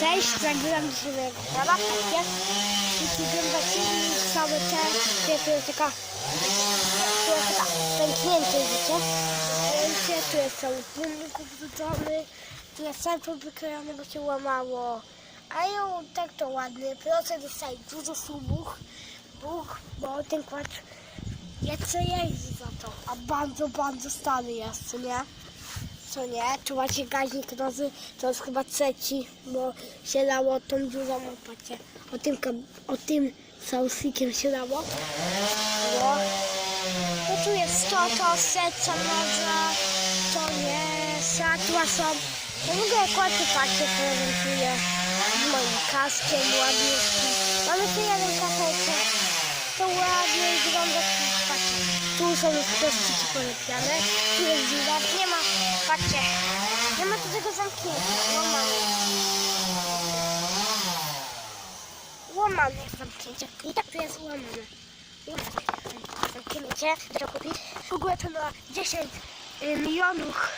Cześć, nagrywam dzisiaj mojego kanała. Jest, jeśli wyglądacie i całe te, to jest taka, to jest taka pęknięte, widzicie? Pęknięcie, tu jest cały płynnik wrzucony, tu jest cały wykrojony, bo się łamało. A ją tak to ładny, proszę dostaje dużo subów, buch, bo ten kład jeszcze jeździ za to, a bardzo, bardzo stary jest, nie? Co nie? Tu macie gaźnik nowy, to jest chyba trzeci, bo się dało tą dużą opacie. O tym, o tym sausikiem się dało. No. No tu jest to, to serca może, to nie, światła są. No w ogóle kładzie patrzę, prezentuję z moim kaskiem ładniutkim. Mamy tu jeden kafelek, to ładnie wygląda, patrzcie. Tu są już plastiki polepiane, tu jest dziura, nie ma, patrzcie, nie ma tu tego zamknięcia, łamane. Łamane jest zamknięcie i tak tu jest łamane. Zamknięcie, trzeba kupić. W ogóle to na 10 y, milionów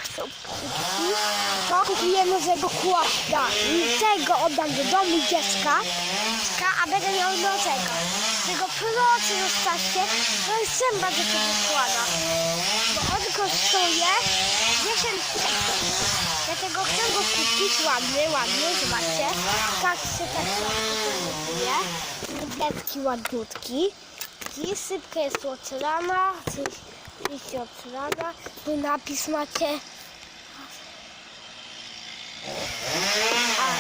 to kupuję nowego kłada. I tego oddam do domu dziecka, a będę miał nowego. Tego proszę zostawcie, to jest zęba do tego kłada. Bo on kosztuje 10 Dlatego chcę go kupić ładny, ładny, zobaczcie. Tak się tak kupuje. Niebieski ładniutki. I sypka jest ocylana, oczywiście ocylana. Tu napis macie. A,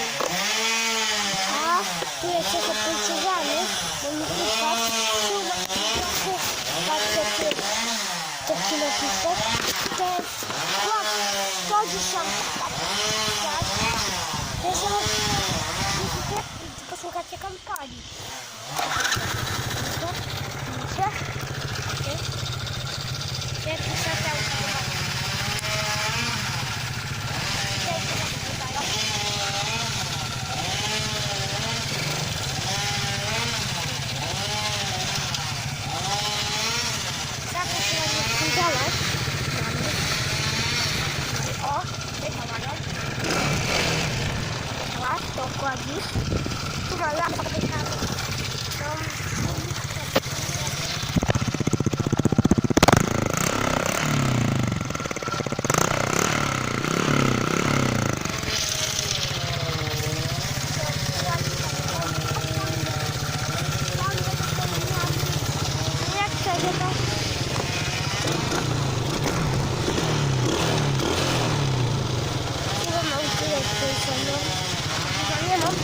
a tu jeszcze poncowany, bo mi chyba tu napisy, patrzcie, tu jest taki napisek. To jest kład 110 tak? To jest widzicie? Tylko słuchacie kampanii. Widzicie? Wielki światełko. Zawsze się na nie spędzalać. O, wychowaną. Łaś, to kładzisz. Nie mam.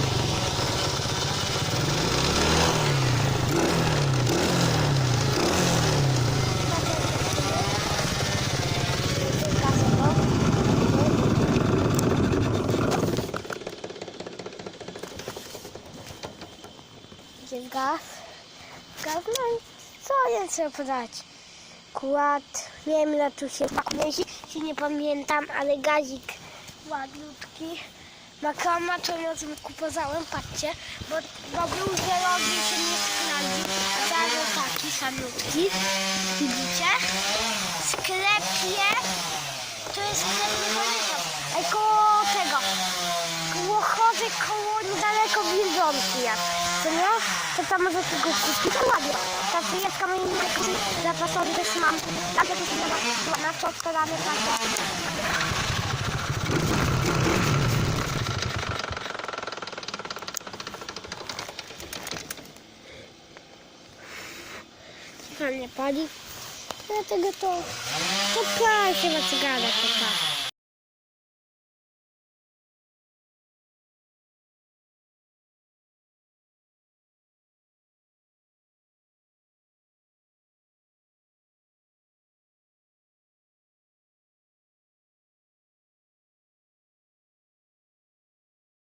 Gdzie gaz? Gaz, no i co chcę podać? Kład, nie wiem ile tu się się nie pamiętam, ale gazik ładniutki. Makama to ja sobie kupowałem, patrzcie, bo, bo był zielony się nie teraz jest taki samiutki, widzicie? Sklepie, to jest sklep, nie pamiętam, ale koło tego, koło chodzę, koło niedaleko Wilżonki jak, co nie? To tam możecie go kupić, to ładnie. Ta jest kamień zapasowy też mam, a to też na co składamy, tak. Pan nie pali. Dlatego to, to pal się na cygarach, to tak.